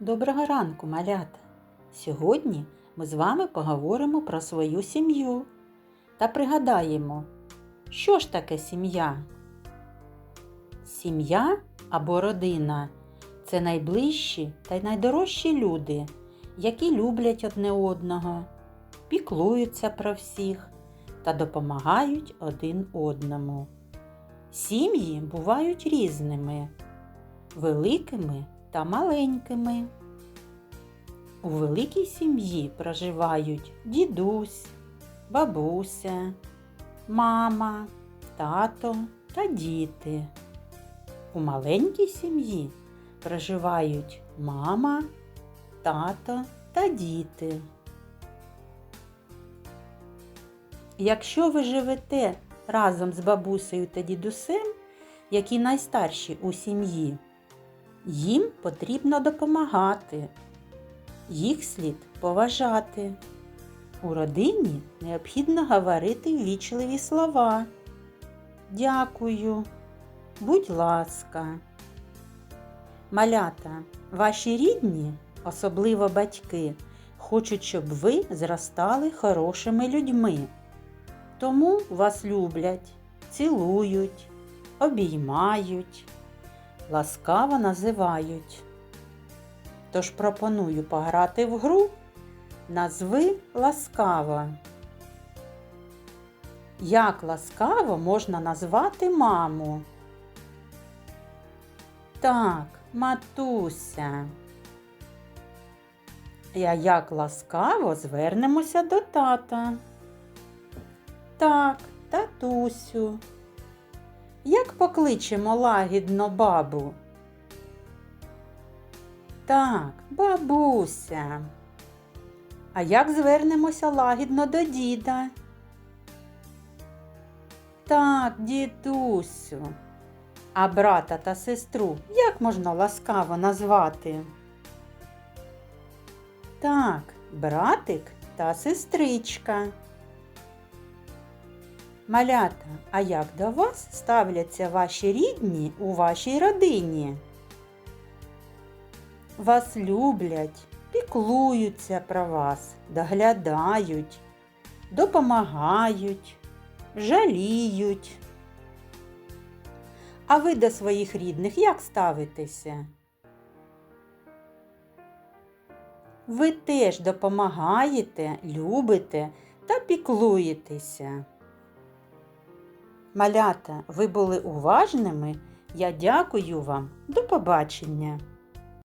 Доброго ранку, малята! Сьогодні ми з вами поговоримо про свою сім'ю та пригадаємо, що ж таке сім'я? Сім'я або родина це найближчі та й найдорожчі люди, які люблять одне одного, піклуються про всіх та допомагають один одному. Сім'ї бувають різними, великими та маленькими. У великій сім'ї проживають дідусь, бабуся, мама, тато та діти. У маленькій сім'ї проживають мама, тато та діти. Якщо ви живете разом з бабусею та дідусем, які найстарші у сім'ї, їм потрібно допомагати, їх слід поважати. У родині необхідно говорити ввічливі слова. Дякую, будь ласка. Малята, ваші рідні, особливо батьки, хочуть, щоб ви зростали хорошими людьми. Тому вас люблять, цілують, обіймають ласкаво називають. Тож пропоную пограти в гру назви ласкаво. Як ласкаво можна назвати маму? Так, матуся. А як ласкаво звернемося до тата? Так, татусю. Як покличемо лагідно бабу? Так, бабуся. А як звернемося лагідно до діда? Так, дідусю. А брата та сестру як можна ласкаво назвати? Так, братик та сестричка. Малята, а як до вас ставляться ваші рідні у вашій родині? Вас люблять, піклуються про вас, доглядають, допомагають, жаліють. А ви до своїх рідних як ставитеся? Ви теж допомагаєте, любите та піклуєтеся. Малята, ви були уважними. Я дякую вам. До побачення!